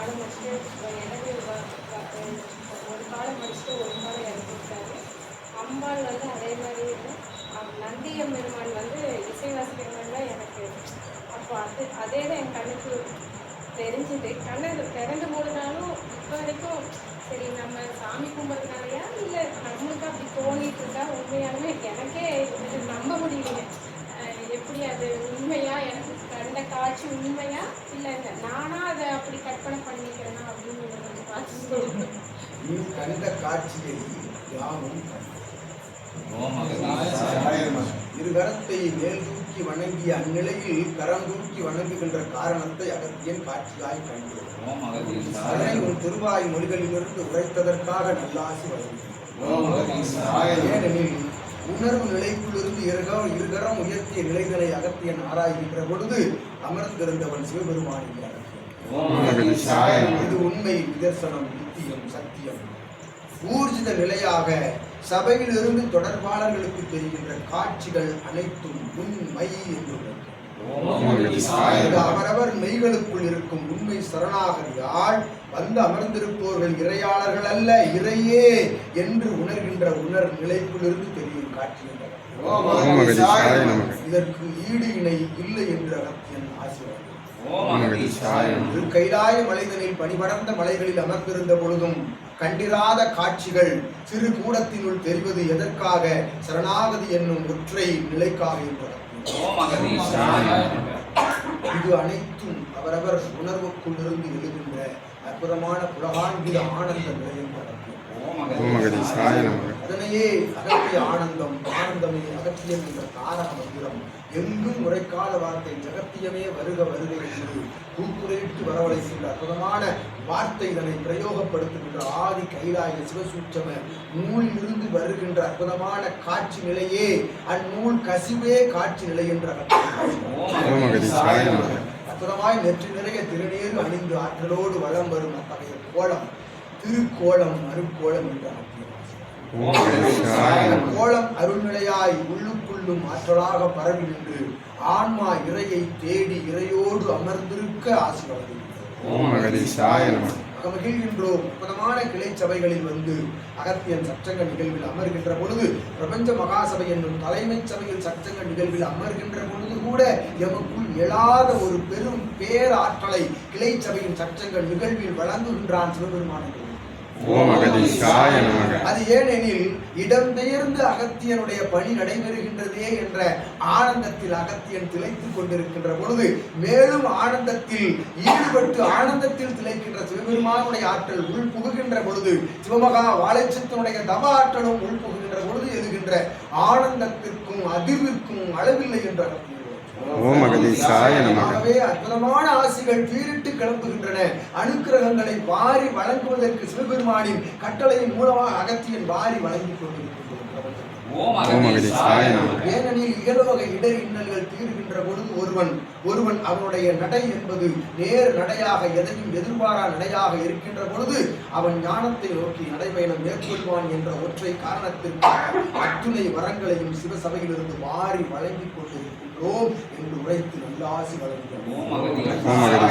பாடம் முடிச்சுட்டு எனக்கு ஒரு பாடம் முடிச்சுட்டு ஒரு பாடம் இறந்துட்டாரு அம்பாள் வந்து அதே மாதிரி இல்லை. நந்தியம் பெருமாள் வந்து இசைவாசி பெருமான்ல எனக்கு அப்போ அது அதே தான் என் கண்ணுக்கு தெரிஞ்சுது. கண்ணை திறந்து மூடினாலும் இப்போ வரைக்கும் சரி நம்ம சாமி கும்பிட்றதுனாலயா இல்லை நம்மளுக்கு அப்படி தோணிட்டு இருக்கா? உண்மையாலுமே எனக்கே இது நம்ப முடியலைங்க. எப்படி அது உண்மையா? எனக்கு உண்மையா இல்லை இல்லை. நானா அதை அப்படி கற்பனை பண்ணிக்கிறேனா அப்படின்னு பார்த்து நீ கண்ட காட்சியை யாவும் கண்டோம். ஓம் அகதீசாய இரு கரத்தை மேல் தூக்கி வணங்கிய அந்நிலையில் கரம் தூக்கி வணங்குகின்ற காரணத்தை அகத்தியன் காட்சியாய் அகதீசாய உன் திருவாய் மொழிகளிலிருந்து உரைத்ததற்காக நல்லாசி அகதீசாய ஏனெனில் உணர்வு நிலைக்குள்ளிருந்து இருகரம் இருகரம் உயர்த்திய நிலைகளை அகத்தியன் ஆராய்கின்ற பொழுது அமர்ந்திருந்தவன் சிவபெருமான் என்று அகத்தியன் ஓம் அகதீசாய இது உண்மை நிதர்சனம் நித்தியம் சத்தியம். ஊர்ஜித நிலையாக சபையில் இருந்து தொடர்பாளர்களுக்கு தெரிகின்ற காட்சிகள் அனைத்தும் உண்மை என்று உரைக்கும். ஓம் அகதீசாய இது அவரவர் மெய்களுக்குள் இருக்கும் உண்மை சரணாகதியால் வந்து அமர்ந்திருப்பவர்கள் இறையாளர்கள் அல்ல இறையே என்று உணர்கின்ற உணர் நிலைக்குள்ளிருந்து தெரியும் என்றார். இதற்கு ஈடு இணை இல்லை என்று அகத்தியன் திரு கைலாய மலைதனில் பனிபடர்ந்த மலைகளில் அமர்ந்திருந்த பொழுதும் கண்டிராத காட்சிகள் சிறு கூடத்தினுள் தெரிவது எதற்காக சரணாகதி என்னும் ஒற்றை நிலைக்காக அகதீசாய இது அனைத்தும் அவரவர் உணர்வுக்குள்ளிருந்து எழுகின்ற அற்புதமான புலகாண்கிற ஆனந்த நிலையம் அதனையே அகத்திய ஆனந்தம் ஆனந்தமே அகத்தியம் என்ற தாரக மந்திரம். எங்கும் உரைக்காத வார்த்தை ஜகத்தியமே வருக வருக என்று கூக்குரையிட்டு வரவழைக்கின்ற அற்புதமான வார்த்தை இதனை பிரயோகப்படுத்துகின்ற ஆதி கைலாய சிவசூட்சம நூலிலிருந்து வருகின்ற அற்புதமான காட்சி நிலையே அந்நூல் கசிவே காட்சி நிலை என்ற அற்புதமாய் நெற்றி நிறைய திருநீர் அணிந்து ஆற்றலோடு வலம் வரும் அத்தகைய கோலம் திருக்கோலம் அருக்கோலம் என்ற அகத்தியம் கோலம் அருள்நிலையாய் உள்ளுக்குள்ளும் ஆற்றலாக பரவி நின்று ஆன்மா இறையை தேடி இறையோடு அமர்ந்திருக்க மகிழ்கின்றோம் அற்புதமான கிளை சபைகளில் வந்து அகத்தியன் சச்சங்க நிகழ்வில் அமர்கின்ற பொழுது பிரபஞ்ச மகாசபை என்னும் தலைமைச் சபையில் சச்சங்க நிகழ்வில் அமர்கின்ற பொழுது கூட எமக்குள் எழாத ஒரு பெரும் பேராற்றலை கிளை சபையின் சச்சங்க நிகழ்வில் வழங்குகின்றான் சிவபெருமான் ஓம் அகதீசாய நமக. அது ஏனெனில் இடம்பெயர்ந்து அகத்தியனுடைய பணி நடைபெறுகின்றதே என்ற ஆனந்தத்தில் அகத்தியன் திளைத்துக் கொண்டிருக்கின்ற பொழுது மேலும் ஆனந்தத்தில் ஈடுபட்டு ஆனந்தத்தில் திளைக்கின்ற சிவபெருமானுடைய ஆற்றல் உள் புகுகின்ற பொழுது சிவமகா வாழைச்சத்தினுடைய தவ ஆற்றலும் உள் புகுகின்ற பொழுது எழுகின்ற ஆனந்தத்திற்கும் அதிர்விற்கும் அளவில்லை என்ற அகத்தியன் ஓம் அகதீசாய நமக. அற்புதமான ஆசிகள் பீரிட்டு கிளம்புகின்றன. அனுக்கிரகங்களை வாரி வழங்குவதற்கு சிவபெருமானின் கட்டளையின் மூலமாக அகத்தியன் வாரி வழங்கிக் கொண்டிருக்கின்றது ஓம் ஓம் அகதீசாய நமக ஏனெனில் இயல்வகை இடர் இன்னல்கள் தீர்கின்ற பொழுது ஒருவன் ஒருவன் அவனுடைய நடை என்பது நேர் நடையாக எதையும் எதிர்பாரா நடையாக இருக்கின்ற பொழுது அவன் ஞானத்தை நோக்கி நடைபயணம் மேற்கொள்வான் என்ற ஒற்றை காரணத்திற்காக அத்துணை வரங்களையும் சிவசபையிலிருந்து வாரி வழங்கிக் கொண்டிருக்கின்றோம் என்று உரைத்து நல்லாசி வழங்குகிறோம்